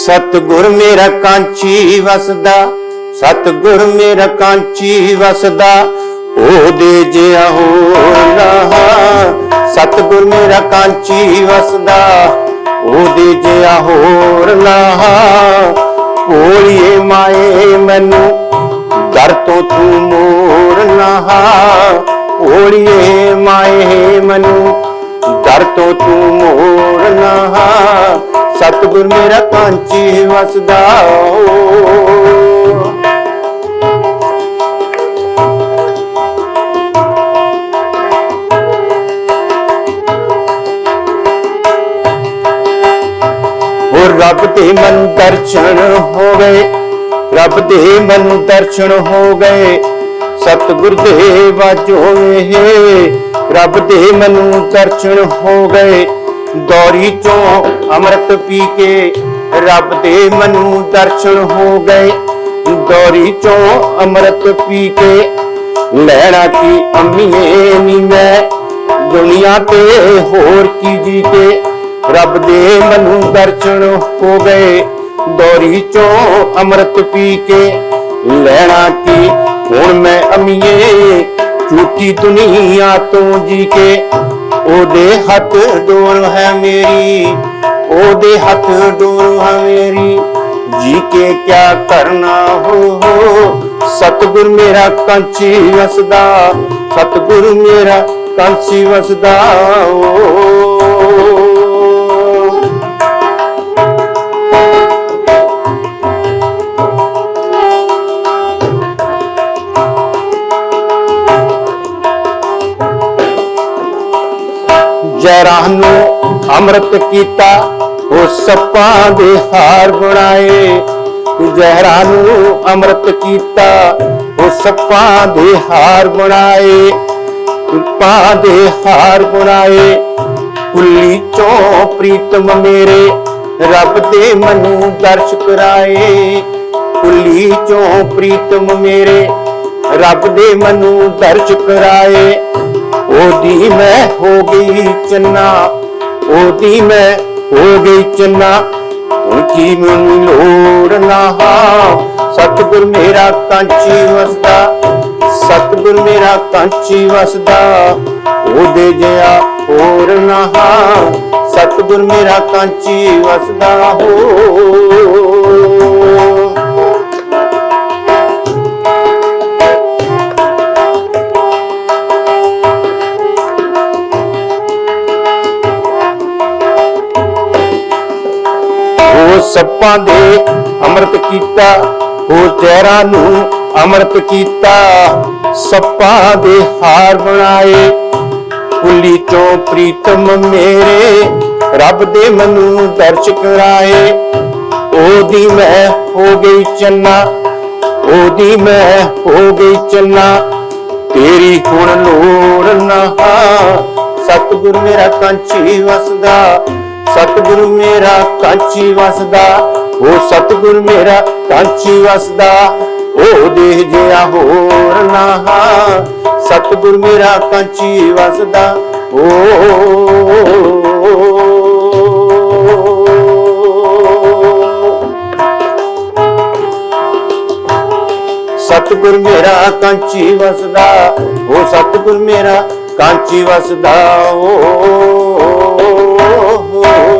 ਸਤਗੁਰ ਮੇਰਾ ਕਾਂਚੀ ਵਸਦਾ, ਸਤਗੁਰ ਮੇਰਾ ਕਾਂਚੀ ਵਸਦਾ, ਉਹਦੇ ਜਿਹਾ ਹੋਰ ਨਾ ਸਤਗੁਰ ਮੇਰਾ ਕਾਂਚੀ ਵਸਦਾ, ਉਹਦੇ ਜਿਹਾ ਹੋਰ ਨਾ ਭੋਲੀਏ ਮਾਏ, ਮੈਨੂੰ ਦਰ ਤੋਂ ਤੂੰ ਮੋੜ ਨਾ ਮਾਏ, ਮੈਨੂੰ ਦਰ ਤੋਂ ਤੂੰ ਮੋੜ ਸਤਿਗੁਰ ਮੇਰਾ ਪੰਚੀ ਵਸਦਾ ਹੋਰ ਰੱਬ ਤੇ ਮਨ ਦਰਸ਼ਨ ਹੋ ਗਏ, ਰੱਬ ਦੇ ਮਨ ਦਰਸ਼ਨ ਹੋ ਗਏ, ਸਤਿਗੁਰ ਦੇ ਵਾਜੋ ਰੱਬ ਦੇ ਮਨ ਦਰਸ਼ਨ ਹੋ ਗਏ, ਦੌਰੀ ਚੋਂ ਅੰਮ੍ਰਿਤ ਪੀ ਕੇ ਰੱਬ ਦੇ ਮਨ ਦਰਸ਼ਨ ਹੋ ਗਏ। ਦੌਰੀ ਚੋਂ ਅੰਮ੍ਰਿਤ ਪੀ ਕੇ ਲੈਣਾ ਕੀ ਅੰਮੀਏ ਨੀ ਮੈਂ। ਦੁਨੀਆ ਤੇ ਹੋਰ ਕੀ ਜੀ ਕੇ ਰੱਬ ਦੇ ਮਨੂੰ ਦਰਸ਼ਨ ਹੋ ਗਏ। ਦੌਰੀ ਚੋਂ ਅੰਮ੍ਰਿਤ ਪੀ ਕੇ ਲੈਣਾ ਕੀ, ਹੁਣ ਮੈਂ ਅਮੀਏ ਝੂਠੀ ਦੁਨੀਆ ਤੋਂ ਜੀ ਕੇ ਉਹਦੇ ਹੱਥ ਡੋਰ ਹੈ ਮੇਰੀ ਉਹਦੇ ਹੱਥ ਡੋਰ ਹੈ ਮੇਰੀ ਜੀ ਕੇ ਕਿਆ ਕਰਨਾ ਹੋ ਹੋ। ਸਤਿਗੁਰ ਮੇਰਾ ਕਾਂਚੀ ਵਸਦਾ, ਸਤਿਗੁਰ ਮੇਰਾ ਕਾਂਚੀ ਵਸਦਾ ਓ ਜੈਰਾਹ ਨੂੰ ਅੰਮ੍ਰਿਤ ਕੀਤਾ ਉਹ ਸੱਪਾਂ ਦੇ ਹਾਰ ਬਣਾਏ। ਜਹਿਰਾ ਨੂੰ ਅੰਮ੍ਰਿਤ ਕੀਤਾ, ਉਹ ਸੱਪਾਂ ਦੇ ਹਾਰ ਬਣਾਏ। ਸੱਪਾਂ ਦੇ ਹਾਰ ਬਣਾਏ। ਕੁੱਲੀ ਚੋਂ ਪ੍ਰੀਤਮ ਮੇਰੇ, ਰੱਬ ਦੇ ਮਨੂੰ ਦਰਸ਼ ਕਰਾਏ। ਕੁੱਲੀ ਚੋਂ ਪ੍ਰੀਤਮ ਮੇਰੇ, ਰੱਬ ਦੇ ਮਨੂੰ ਦਰਸ਼ ਕਰਾਏ। ਉਹਦੀ ਮੈਂ ਹੋ ਗਈ ਚੰਨਾ, ਉਹਦੀ ਮੈਂ ਹੋ ਗਈ ਚੰਨਾ, ਹੁਣ ਕੀ ਮੈਨੂੰ ਲੋੜ ਨਾ ਸਤਿਗੁਰ ਮੇਰਾ ਕਾਂਚੀ ਵਸਦਾ, ਸਤਿਗੁਰ ਮੇਰਾ ਕਾਂਚੀ ਵਸਦਾ, ਉਹਦੇ ਜਿਆ ਹੋਰ ਨਾ ਸਤਿਗੁਰ ਮੇਰਾ ਕਾਂਚੀ ਵਸਦਾ ਹੋ ਸੱਪਾਂ ਦੇ ਅੰਮ੍ਰਿਤ ਕੀਤਾ ਉਹ ਜ਼ਹਿਰਾਂ ਨੂੰ ਅੰਮ੍ਰਿਤ ਕੀਤਾ। ਸੱਪਾਂ ਦੇ ਹਾਰ ਬਣਾਏ, ਕੁੱਲੀ ਚੋਂ ਪ੍ਰੀਤਮ ਮੇਰੇ, ਰੱਬ ਦੇ ਮਨੂੰ ਦਰਸ਼ ਕਰਾਏ। ਉਹਦੀ ਮੈਂ ਹੋ ਗਈ ਚੰਨਾ, ਉਹਦੀ ਮੈਂ ਹੋ ਗਈ ਚੰਨਾ, ਤੇਰੀ ਹੁਣ ਲੋੜ ਨਾ ਸਤਿਗੁਰ ਮੇਰਾ ਕਾਂਚੀ ਵਸਦਾ ਸਤਿਗੁਰ ਮੇਰਾ ਕਾਂਚੀ ਵਸਦਾ ਓ ਸਤਿਗੁਰ ਮੇਰਾ ਕਾਂਚੀ ਵਸਦਾ ਓ ਦੇ ਜਿਆ ਹੋਰ ਨਾ ਸਤਿਗੁਰ ਮੇਰਾ ਕਾਂਚੀ ਵਸਦਾ ਓ ਸਤਿਗੁਰ ਮੇਰਾ ਕਾਂਚੀ ਵਸਦਾ ਓ ਸਤਿਗੁਰ ਮੇਰਾ ਕਾਂਚੀ ਵਸਦਾ ਓ Oh!